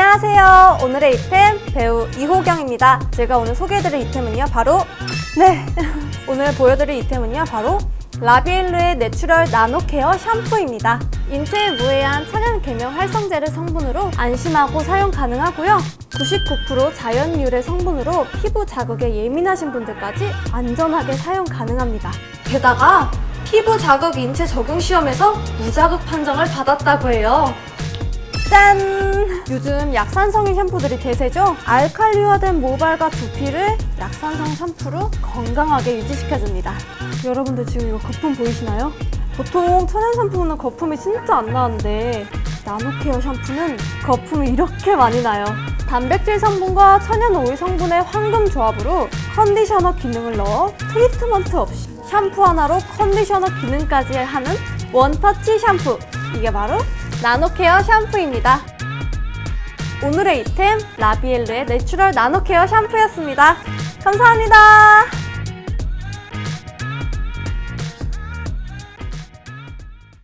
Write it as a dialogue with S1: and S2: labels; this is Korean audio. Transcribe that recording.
S1: 안녕하세요. 오늘의 이템 배우 이호경입니다. 제가 오늘 소개해드릴 이템은요, 바로 네 오늘 보여드릴 이템은요, 바로 라비엘루의 내추럴 나노 케어 샴푸입니다. 인체에 무해한 천연 계명 활성제를 성분으로 안심하고 사용 가능하고요. 99% 자연 유래 성분으로 피부 자극에 예민하신 분들까지 안전하게 사용 가능합니다. 게다가 피부 자극 인체 적용 시험에서 무자극 판정을 받았다고 해요. 짠! 요즘 약산성인 샴푸들이 대세죠? 알칼리화된 모발과 두피를 약산성 샴푸로 건강하게 유지시켜줍니다. 여러분들 지금 이거 거품 보이시나요? 보통 천연 샴푸는 거품이 진짜 안 나는데 나노케어 샴푸는 거품이 이렇게 많이 나요. 단백질 성분과 천연 오일 성분의 황금 조합으로 컨디셔너 기능을 넣어 트리트먼트 없이 샴푸 하나로 컨디셔너 기능까지 하는 원터치 샴푸. 이게 바로 나노케어 샴푸입니다. 오늘의 이템 라비엘루의 내추럴 나노케어 샴푸였습니다. 감사합니다.